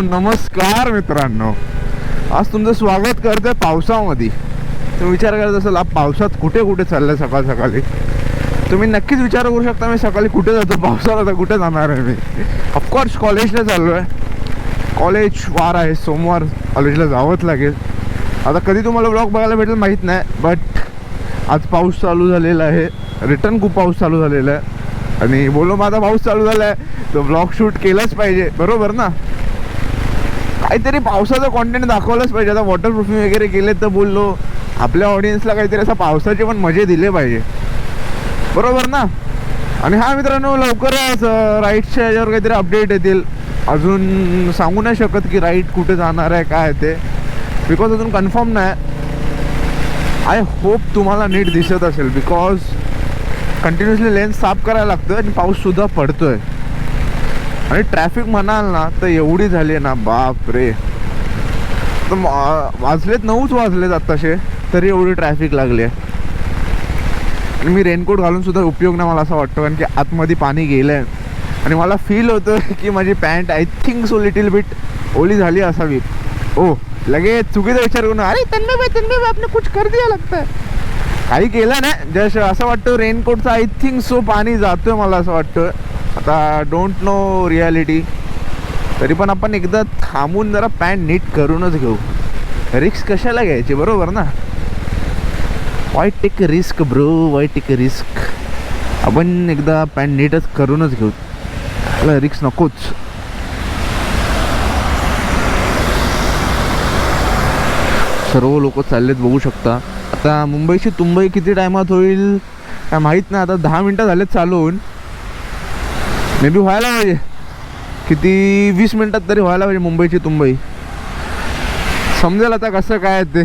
नमस्कार मित्रांनो. आज तुमचं स्वागत करतोय पावसामध्ये. तुम्ही विचार करत असाल पावसात कुठे कुठे चाललंय सकाळ सकाळी? तुम्ही नक्कीच विचार करू शकता मी सकाळी कुठे जातो पावसाला तर कुठे जाणार आहे मी? ऑफकोर्स कॉलेजला चाललो आहे कॉलेज वार आहे सोमवार कॉलेजला जावंच लागेल. आता कधी तुम्हाला ब्लॉग बघायला भेटेल माहीत नाही बट आज पाऊस चालू झालेला आहे. रिटर्न खूप पाऊस चालू झालेला आहे. आणि बोलो माझा पाऊस चालू झाला आहे तर ब्लॉग शूट केलंच पाहिजे. बरोबर ना? काहीतरी पावसाचं कॉन्टेंट दाखवलंच पाहिजे. आता वॉटरप्रूफिंग वगैरे केले तर बोललो. आपल्या ऑडियन्सला काहीतरी असं पावसाचे पण मजे दिले पाहिजे. बरोबर ना? आणि हा मित्रांनो लवकरच राईटच्या याच्यावर काहीतरी अपडेट येतील. अजून सांगू नाही शकत की राईट कुठे जाणार आहे काय ते. बिकॉज अजून कन्फर्म नाही. आय होप तुम्हाला नीट दिसत असेल. बिकॉज कंटिन्युअसली लेन्स साफ करायला लागतं आणि पाऊससुद्धा पडतो आहे आणि ट्रॅफिक म्हणाल ना तर एवढी झाली आहे ना बाप रे तर वाजलेत नऊच वाजलेत आत्ताशे तरी एवढी ट्रॅफिक लागली आहे. आणि मी रेनकोट घालून सुद्धा उपयोग नाही मला असं वाटतं कारण की आतमध्ये पाणी गेलं आहे आणि मला फील होतं की माझी pant I think so little bit ओली झाली असावी. ओ लगेच चुकीचा विचार करून अरे तन्मय भाई तन्मय भाई आपने कुछ कर दिया लागतं काही केलं नाही. जस्ट असं वाटतं रेनकोटचं आय थिंक सो पाणी जातोय मला असं वाटतं. आता डोंट नो रियालिटी तरी पण आपण एकदा थांबून जरा पॅन्ट नीट करूनच घेऊ. रिक्स कशाला घ्यायची? बरोबर ना? Why take risk bro why take risk आपण एकदा पॅन्ट नीटच करूनच घेऊ. त्याला रिक्स नकोच. सर्व लोक चाललेत बघू शकता. आता मुंबईची तुंबई किती टायमात होईल? काय माहीत नाही आता दहा मिनटं झालेत चालू होऊन मे बी व्हायला पाहिजे किती वीस मिनटात तरी व्हायला पाहिजे मुंबईची तुंबई समजेल आता कसं काय ते.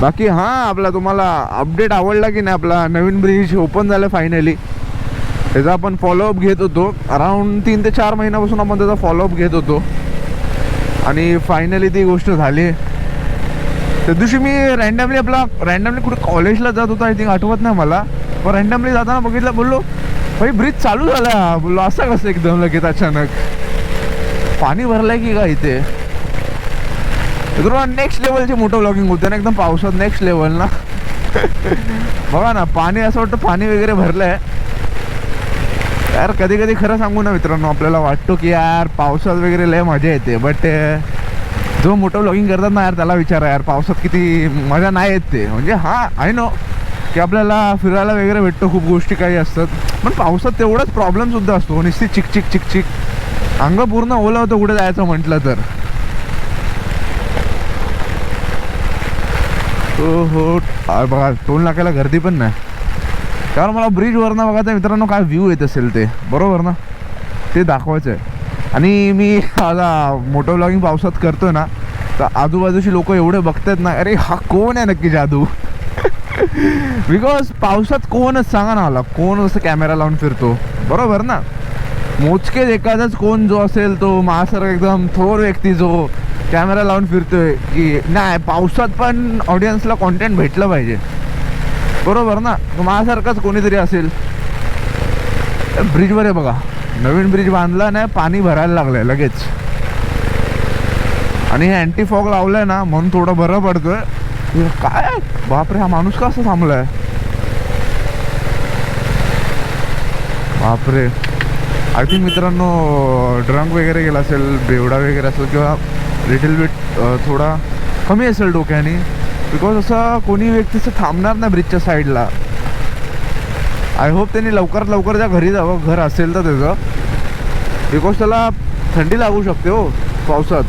बाकी हां आपला तुम्हाला अपडेट आवडला की नाही आपला नवीन ब्रिज ओपन झालं फायनली त्याचा आपण फॉलोअप घेत होतो. अराऊंड तीन ते चार महिन्यापासून आपण त्याचा फॉलोअप घेत होतो. आणि फायनली ती गोष्ट झाली. त्या दिवशी मी रँडमली आपला रँडमली कुठे कॉलेजला जात होतो आय थिंक आठवत नाही मला. पण रँडमली जाताना बघितलं बोललो भाई ब्रिज चालू झाला. बोललो असं कसं एकदम लगेच अचानक? पाणी भरलंय की का इथे? नेक्स्ट लेवलची मोठं ब्लॉगिंग होते ना एकदम पावसात नेक्स्ट लेवल ना. बघा ना पाणी असं वाटतं पाणी वगैरे भरलंय. यार कधी कधी खरं सांगू ना मित्रांनो आपल्याला वाटतो की यार पावसात वगैरे लय मजा येते. बट जो मोठं ब्लॉगिंग करतात ना यार त्याला विचारा यार पावसात किती मजा नाही येत ते. म्हणजे हां आहे नो की आपल्याला फिरायला वगैरे भेटतो खूप गोष्टी काही असतात. पण पावसात तेवढाच प्रॉब्लेम सुद्धा असतो. नुसती चिक चिक चिक चिक. अंग पूर्ण ओला होतं कुठे जायचं म्हटलं तर. हो हो बघा टोल नाक्याला गर्दी पण नाही. कारण मला ब्रिजवरनं बघा त्या मित्रांनो काय व्ह्यू येत असेल ते. बरोबर ना? ते दाखवायचं आहे. आणि मी आता मोठं ब्लॉगिंग पावसात करतोय ना तर आजूबाजूची लोक एवढे बघतात ना अरे हा कोण आहे नक्की जादू? बिकॉज पावसात कोणच सांगा ना मला कोण असं कॅमेरा लावून फिरतो. बरोबर ना? मोजकेच एखादाच कोण जो असेल तो माझ्यासारखा एकदम थोर व्यक्ती जो कॅमेरा लावून फिरतोय की नाही पावसात पण ऑडियन्सला कॉन्टेंट भेटलं पाहिजे. बरोबर ना? तो माझ्यासारखाच कोणीतरी असेल. ब्रिजवर आहे बघा. नवीन ब्रिज बांधला नाही पाणी भरायला लागलंय लगेच. आणि हे अँटी फॉग लावलंय ना म्हणून थोडं बरं पडतोय. काय? बापरे हा माणूस का असा थांबलाय? बापरे. आय थिंक मित्रांनो ड्रंक वगैरे गेला असेल बेवडा वगैरे असेल किंवा लिटिल बिट थोडा कमी असेल डोक्याने बिकॉज असं कोणी व्यक्तीचं थांबणार नाही ब्रिजच्या साईडला आय होप त्यांनी लवकरात लवकर त्या घरी जावं घर असेल तर त्याचं. बिकॉज त्याला थंडी लागू शकते हो पावसात.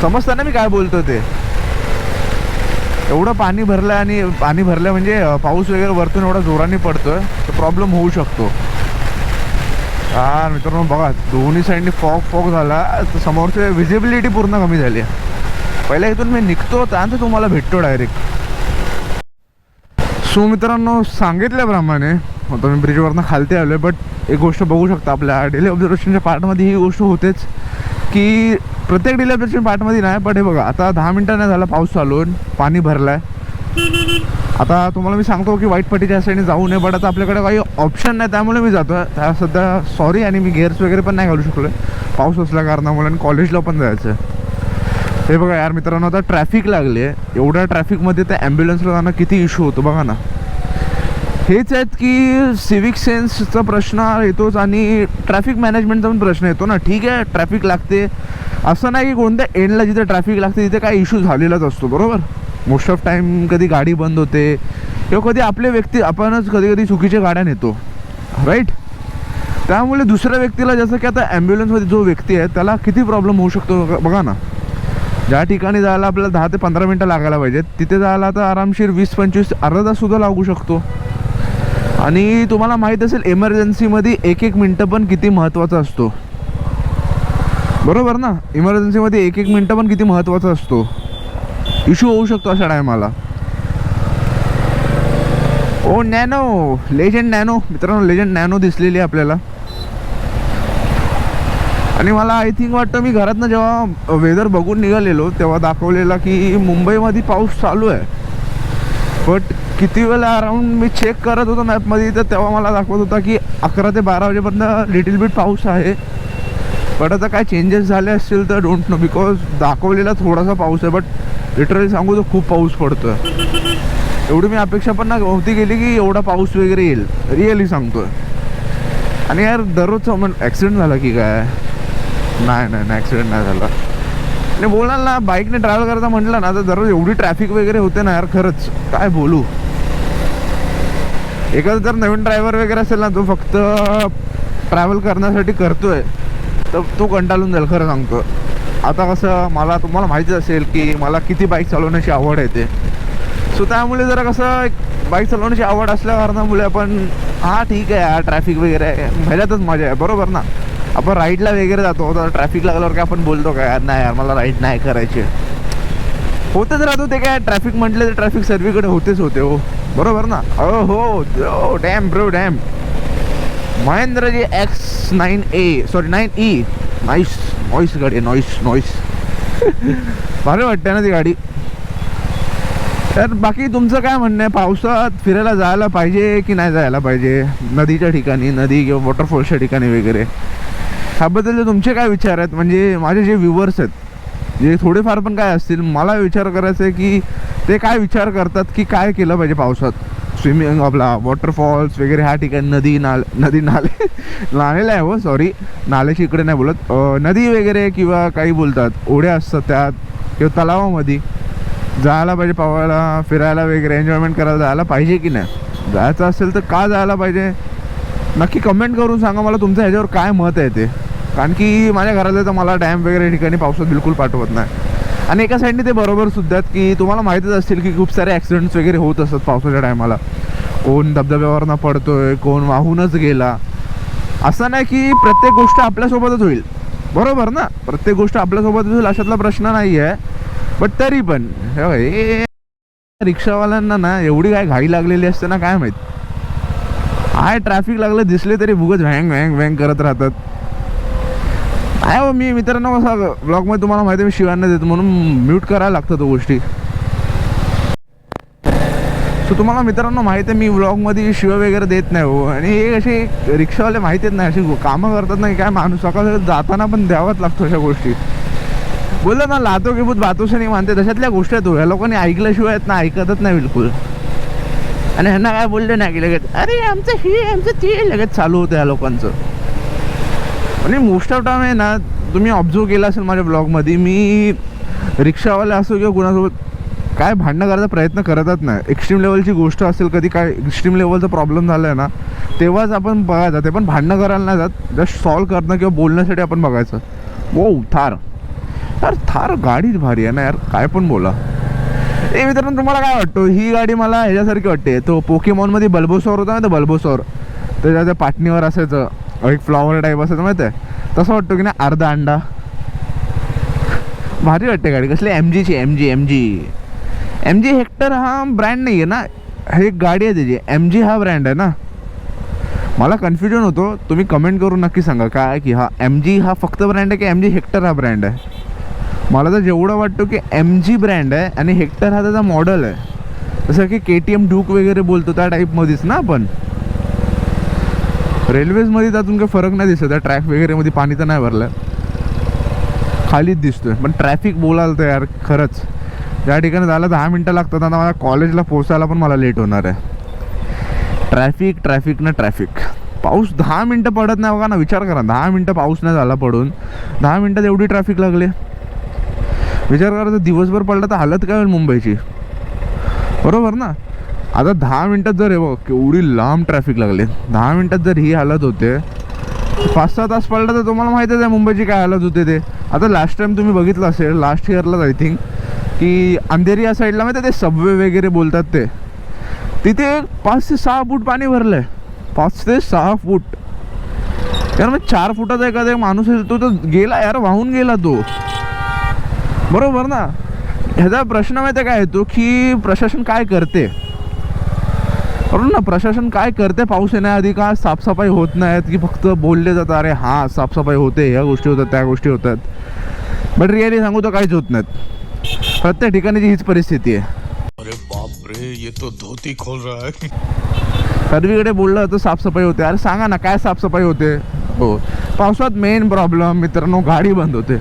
समजतं ना मी काय बोलतो ते. एवढं पाणी भरलं आणि पाणी भरलं म्हणजे पाऊस वगैरे वरतून एवढा जोराने पडतोय तर प्रॉब्लेम होऊ शकतो. हा मित्रांनो बघा दोन्ही साईडनी फॉग फॉग झाला तर समोरचे विजिबिलिटी पूर्ण कमी झाली पहिल्या इथून मी निघतो त्यानंतर तुम्हाला भेटतो डायरेक्ट सो मित्रांनो सांगितल्याप्रमाणे आता मी ब्रिजवरनं खालती आलो आहे बट एक गोष्ट बघू शकता आपल्या डेली ऑब्झर्वेशनच्या पार्टमध्ये ही गोष्ट होतेच. की प्रत्येक डेली पार्टमध्ये नाही बट हे बघा आता दहा मिनटं नाही झाला पाऊस चालून पाणी भरलं आहे आता तुम्हाला मी सांगतो की वाईट पट्टीच्या साईडने जाऊ नये बट आता आपल्याकडे काही ऑप्शन नाही त्यामुळे मी जातो त्या सध्या सॉरी आणि मी गेअर्स वगैरे पण नाही घालू शकलो पाऊस असल्या कारणामुळे आणि कॉलेजला पण जायचं हे बघा यार मित्रांनो आता ट्रॅफिक लागली आहे एवढ्या ट्रॅफिकमध्ये त्या ॲम्ब्युलन्सला जाणं किती इश्यू होतो बघा ना. हेच आहेत की सिविक सेन्सचा प्रश्न येतोच आणि ट्रॅफिक मॅनेजमेंटचा पण प्रश्न येतो ना. ठीक आहे ट्रॅफिक लागते. असं नाही की कोणत्या एंडला जिथे ट्रॅफिक लागते तिथे काय इश्यू झालेलाच असतो बरोबर? मोस्ट ऑफ टाईम कधी गाडी बंद होते किंवा कधी आपले व्यक्ती आपणच कधी कधी चुकीच्या गाड्या नेतो. राईट त्यामुळे दुसऱ्या व्यक्तीला जसं की आता ॲम्ब्युलन्समध्ये जो व्यक्ती आहे त्याला किती प्रॉब्लेम होऊ शकतो बघा- बघा ना. ज्या ठिकाणी जायला आपल्याला दहा ते पंधरा मिनटं लागायला पाहिजेत तिथे जायला आता आरामशीर वीस पंचवीस अर्धा ताससुद्धा लागू शकतो. आणि तुम्हाला माहीत असेल इमर्जन्सीमध्ये एक एक मिनटं पण किती महत्त्वाचा असतो. बरोबर ना? इमर्जन्सीमध्ये एक एक मिनटं पण किती महत्त्वाचा असतो. इश्यू होऊ शकतो अशा टायमाला ओ नॅनो! Legend Nano! मित्रांनो लेजंड नॅनो दिसलेली आहे आपल्याला. आणि मला आय थिंक वाटतं मी घरातनं जेव्हा वेदर बघून निघालेलो तेव्हा दाखवलेला की मुंबईमध्ये पाऊस चालू आहे. बट किती वेळा अराऊंड मी चेक करत होतो मॅपमध्ये तर तेव्हा मला दाखवत होता की अकरा ते बारा वाजेपर्यंत लिटिल बिट पाऊस आहे. बट आता काय चेंजेस झाले असतील तर डोंट नो बिकॉज दाखवलेला थोडासा पाऊस आहे बट लिटरली सांगू तर खूप पाऊस पडतोय. एवढी मी अपेक्षा पण ना होती गेली की एवढा पाऊस वगैरे येईल. रिअली सांगतोय. आणि यार दररोजचा म्हण ॲक्सिडेंट झाला की काय? नाही नाही नाही ॲक्सिडेंट नाही झाला. आणि बोलाल ना बाईकने ट्रॅव्हल करता म्हटलं ना तर दररोज एवढी ट्रॅफिक वगैरे होते ना यार खरंच. काय बोलू? एखादा जर नवीन ड्रायव्हर वगैरे असेल ना तो फक्त ट्रॅव्हल करण्यासाठी करतोय तर तो कंटाळून जाईल खरं सांगतो. आता कसं मला तुम्हाला माहितीच असेल की मला किती बाईक चालवण्याची आवड आहे ते. सो त्यामुळे जरा कसं एक बाईक चालवण्याची आवड असल्या कारणामुळे आपण हां ठीक आहे यार ट्रॅफिक वगैरे आहे. ह्याच्यातच मजा आहे बरोबर ना? आपण राईडला वगैरे जातो तर ट्रॅफिक लागल्यावर काय आपण बोलतो काय यार नाही यार मला राईड नाही करायची. होतेच राहतो ते काय ट्रॅफिक म्हटलं तर ट्रॅफिक सर्वीकडे होतेच होते हो. बरोबर ना? हो हो damn bro damn. Mahendraji X nine A sorry nine E nice noise गाडी आहे नॉईस नॉईस भारी वाटते ना ती गाडी. तर बाकी तुमचं काय म्हणणं आहे? पावसात फिरायला जायला पाहिजे की नाही जायला पाहिजे? नदीच्या ठिकाणी नदी किंवा वॉटरफॉल्सच्या ठिकाणी वगैरे. ह्याबद्दल तुमचे काय विचार आहेत? म्हणजे माझे जे व्ह्युअर्स आहेत जे थोडेफार पण काय असतील? मला विचार करायचा आहे की ते काय विचार करतात की काय केलं पाहिजे पावसात? स्विमिंग आपला वॉटरफॉल्स वगैरे ह्या ठिकाणी नदी नाल नदी नाले नालेला आहे हो सॉरी नाल्याची इकडे नाही बोलत. नदी वगैरे किंवा काही बोलतात. ओढ्या असतात त्यात. किंवा तलावामध्ये. जायला पाहिजे पावायला फिरायला वगैरे एन्जॉयमेंट करायला जायला पाहिजे की नाही? जायचं असेल तर का जायला पाहिजे? नक्की कमेंट करून सांगा. मला तुमचं ह्याच्यावर काय मत आहे ते? कारण की माझ्या घरातले तर मला डॅम वगैरे ठिकाणी पावसात बिलकुल पाठवत नाही. आणि एका साईडने ते बरोबर सुद्धा की तुम्हाला माहीतच असतील की खूप सारे ॲक्सिडेंट्स वगैरे होत असतात पावसाच्या टायमाला कोण धबधब्यावरनं पडतोय कोण वाहूनच गेला. असं नाही की प्रत्येक गोष्ट आपल्यासोबतच होईल. बरोबर ना? प्रत्येक गोष्ट आपल्यासोबतच होईल अशातला प्रश्न नाही आहे बट तरी पण हे रिक्षावाल्यांना ना एवढी काय घाई लागलेली असते ना काय माहीत? आहे ट्रॅफिक लागलं दिसले तरी भुगत व्हँग व्हँग व्हँग करत राहतात. आहे हो मी मित्रांनो कसं ब्लॉगमध्ये तुम्हाला माहिती आहे मी शिवांना देतो म्हणून म्यूट करायला लागतं तो गोष्टी. सो तुम्हाला मित्रांनो माहिती आहे मी व्लॉगमध्ये शिव वगैरे देत नाही हो. आणि हे असे रिक्षावाले माहिती आहेत नाही अशी कामं करतात नाही काय माणूस सकाळ जाताना पण द्यावाच लागतो अशा गोष्टी. बोललं ना लातो की भूत बातोशी नाही मानते तशातल्या गोष्टी आहेत या ह्या लोकांनी ऐकल्याशिवाय आहेत ना ऐकतच नाही बिलकुल. आणि ह्यांना काय बोलले नाही की लगेच अरे आमचं हे आमचं ते लगेच चालू होतं या लोकांचं. आणि मोस्ट ऑफ टाइम आहे ना तुम्ही ऑब्झर्व केलं असेल माझ्या ब्लॉगमध्ये मी रिक्षावाले असो किंवा कुणासोबत काय भांडणं करायचा प्रयत्न करतच नाही. एक्स्ट्रीम लेवलची गोष्ट असेल कधी काय एक्स्ट्रीम लेवलचा प्रॉब्लेम झाला आहे ना तेव्हाच आपण बघायचं. ते पण भांडणं करायला नाही जात जस्ट सॉल्व करणं किंवा बोलण्यासाठी आपण बघायचं. वो थार. यार थार गाडीच भारी आहे ना यार काय पण बोला. ए मित्रांनो तुम्हाला काय वाटतो? ही गाडी मला ह्याच्यासारखी वाटते. तो पोकेमॉनमध्ये बल्बोसॉर होता ना तो बल्बोसॉर त्याच्या त्या पाटणीवर असायचं. एक फ्लॉवर टाईप असं माहिती आहे? तसं वाटतं की ना अर्धा अंडा. भारी वाटते गाडी. कसली एम जीची M G M G M G Hector हा ब्रँड नाही आहे ना. हे एक गाडी आहे त्याची. एम जी हा ब्रँड आहे ना. मला कन्फ्युजन होतो. तुम्ही कमेंट करून नक्की सांगा काय की हा एम जी हा फक्त ब्रँड आहे की एम जी हेक्टर हा ब्रँड आहे? मला तर जेवढं वाटतं की एम जी ब्रँड आहे आणि हेक्टर हा त्याचा मॉडल आहे. जसं की के टी एम ड्यूक वगैरे बोलतो त्या टाईपमध्येच ना आपण. रेल्वेजमध्ये त्यातून काही फरक नाही दिसत. आहे ट्रॅक वगैरेमध्ये पाणी तर नाही भरलं. खालीच दिसतोय. पण ट्रॅफिक बोलाल तर यार खरंच. ज्या ठिकाणी झालं दहा मिनटं लागतात आता मला कॉलेजला पोहोचायला पण मला लेट होणार आहे. ट्रॅफिक ट्रॅफिक ना ट्रॅफिक. पाऊस दहा मिनटं पडत नाही बघा ना विचार करा. दहा मिनटं पाऊस नाही झाला पडून. दहा मिनटात एवढी ट्रॅफिक लागली. विचार करा तर दिवसभर पडला तर हालत काय होईल मुंबईची? बरोबर ना? आता दहा मिनटात जर हे बघ केवढी लांब ट्रॅफिक लागली. दहा मिनटात जर ही हालत होते पाच सहा तास पडला तर तुम्हाला माहीतच आहे मुंबईची काय हालत होते ते. आता लास्ट टाईम तुम्ही बघितलं असेल लास्ट इयरलाच आय थिंक की अंधेरी या साईडला माहिती आहे ते सबवे वगैरे बोलतात ते. तिथे पाच ते सहा फूट पाणी भरलं आहे पाच ते सहा फूट. यार मग चार फुटाचा एखादा एक माणूस आहे तो तर गेला यार वाहून गेला तो. बरोबर ना? ह्याचा प्रश्न माहिती आहे काय येतो की प्रशासन काय करते? बरोबर ना प्रशासन काय करते पाऊस येण्याआधी का साफसफाई होत नाहीत? की फक्त बोलले जातात अरे हां साफसफाई होते ह्या गोष्टी होतात त्या गोष्टी होतात. बट रिअली सांगू तर काहीच होत नाहीत. प्रत्येक ठिकाणीची हीच परिस्थिती आहे. अरे बाप रे ये तो धोती खोल रहा है. सर्वीकडे बोललं तर साफसफाई होते. अरे सांगा ना काय साफसफाई होते? हो. पावसात मेन प्रॉब्लेम मित्रांनो गाडी बंद होते.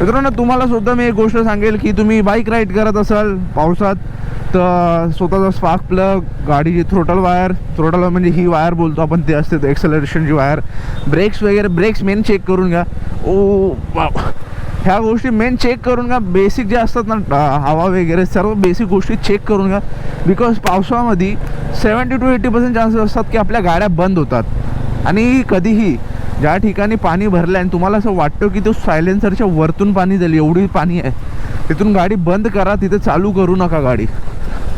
मित्रांनो तुम्हाला सुद्धा मी एक गोष्ट सांगेल की तुम्ही बाईक राईड करत असाल पावसात तर स्वतःचा स्पार्क प्लग गाडीची थ्रोटल वायर थ्रोटल म्हणजे ही वायर बोलतो आपण ते असते एक्सेलरेशनची वायर ब्रेक्स वगैरे ब्रेक्स मेन चेक करून घ्या. ओ ह्या गोष्टी मेन चेक करून घ्या. बेसिक जे असतात ना हवा वगैरे सर्व बेसिक गोष्टी चेक करून घ्या. बिकॉज पावसामध्ये seventy to eighty percent chances असतात की आपल्या गाड्या बंद होतात. आणि कधीही ज्या ठिकाणी पाणी भरलं आहे आणि तुम्हाला असं वाटतं की तो सायलेन्सरच्या वरतून पाणी झाली एवढी पाणी आहे तिथून गाडी बंद करा तिथे चालू करू नका गाडी.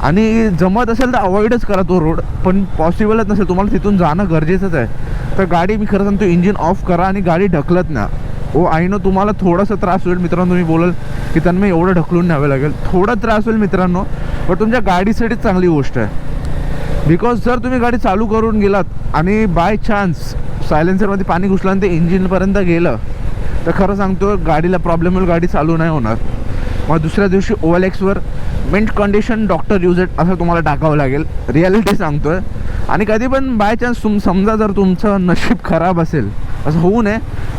आणि जमत असेल तर अवॉइडच करा तो रोड. पण पॉसिबलच नसेल. तुम्हाला तिथून जाणं गरजेचंच आहे. तर गाडी मी खरं सांगतो इंजिन ऑफ करा आणि गाडी ढकलत ना हो आई नो तुम्हाला थोडासा त्रास होईल. मित्रांनो तुम्ही बोलाल की त्यांना एवढं ढकलून न्यावं लागेल. थोडा त्रास होईल मित्रांनो पण तुमच्या गाडीसाठीच चांगली गोष्ट आहे. बिकॉज जर तुम्ही गाडी चालू करून गेलात आणि बाय चान्स सायलेन्सरमध्ये पाणी घुसलं आणि ते इंजिनपर्यंत गेलं तर खरं सांगतो गाडीला प्रॉब्लेम होईल गाडी चालू नाही होणार. मग दुसऱ्या दिवशी ओएल Xavier mint condition doctor use it असं तुम्हाला टाकावं लागेल. रियालिटी सांगतोय. आणि कधी पण बाय चान्स तुम समजा जर तुमचं नशीब खराब असेल असं होऊ नये.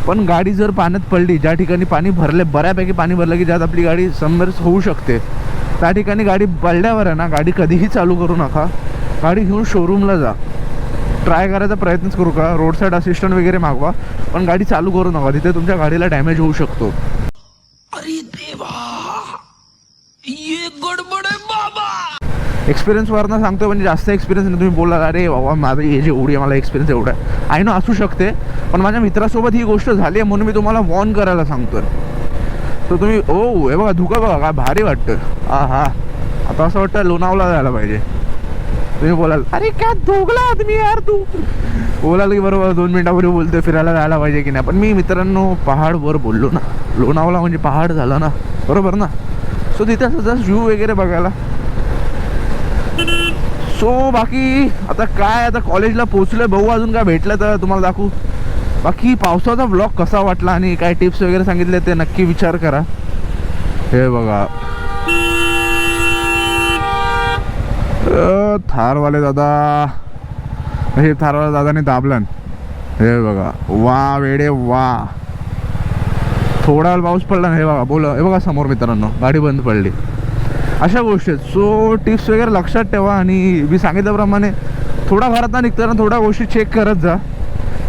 पण गाडी जर पाण्यात पडली ज्या ठिकाणी पाणी भरले बऱ्यापैकी पाणी भरलं की ज्यात आपली गाडी समर्स होऊ शकते. त्या ठिकाणी गाडी पडल्यावर आहे ना गाडी कधीही चालू करू नका. गाडी घेऊन शोरूमला जा. ट्राय करायचा प्रयत्नच करू का? रोड साईड असिस्टंट वगैरे मागवा. पण गाडी चालू करू नका. तिथे तुमच्या गाडीला डॅमेज होऊ शकतो. अरे देवा! ये गडबड आहे बाबा. एक्सपिरियन्सवरनं सांगतो म्हणजे जास्त एक्सपिरियन्स नाही. तुम्ही बोला अरे बाबा माझं हे जे एवढी आहे मला एक्सपिरियन्स एवढा आहे. आय नो असू शकते पण माझ्या मित्रासोबत ही गोष्ट झाली आहे म्हणून मी तुम्हाला वॉर्न करायला सांगतो तर तुम्ही ओ हे बघा धुका बघा काय भारी वाटतं हा हा आता असं वाटतं लोणावला जायला पाहिजे. तुम्ही बोलाल अरे काय धोगला आदमी यार तू? बोलाल की बरोबर दोन मिनिटापूर्वी बोलतोय फिरायला जायला पाहिजे की नाही. पण मी मित्रांनो पहाडवर बोललो ना. लोणावला म्हणजे पहाड झाला ना. बरोबर ना? सो तिथे असं जस्ट व्ह्यू वगैरे बघायला. सो बाकी आता काय आता कॉलेजला पोचलोय भाऊ अजून काय भेटलं तर तुम्हाला दाखवू. बाकी पावसाचा ब्लॉग कसा वाटला आणि काय टिप्स वगैरे सांगितले ते नक्की विचार करा. हे बघा. थारवाले दादा. हे थारवाले दादाने दाबलन हे बघा. वा वेडे वा. थोडा वेळ पाऊस पडला ना हे बघा बोला हे बघा समोर मित्रांनो गाडी बंद पडली. अशा गोष्टी आहेत. सो टिप्स वगैरे लक्षात ठेवा आणि मी सांगितल्याप्रमाणे थोडा घरात निघताना थोड्या गोष्टी चेक करत जा.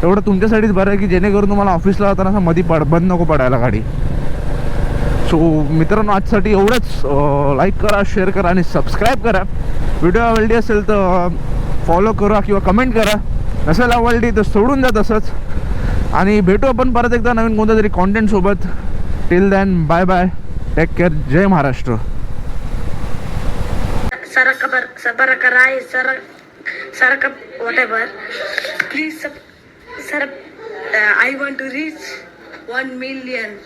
एवढं तुमच्यासाठीच बरं आहे की जेणेकरून तुम्हाला ऑफिसला जाताना असं मध्ये पड बंद नको पडायला गाडी. सो मित्रांनो आजसाठी एवढंच. लाईक करा शेअर करा आणि सबस्क्राईब करा. व्हिडिओ आवडली असेल तर फॉलो करा किंवा कमेंट करा. नसेल आवडली तर सोडून जा तसंच. आणि भेटू आपण परत एकदा नवीन कोणत्या तरी कॉन्टेंट सोबत. Till then bye bye take care Jai Maharashtra. I want to reach one million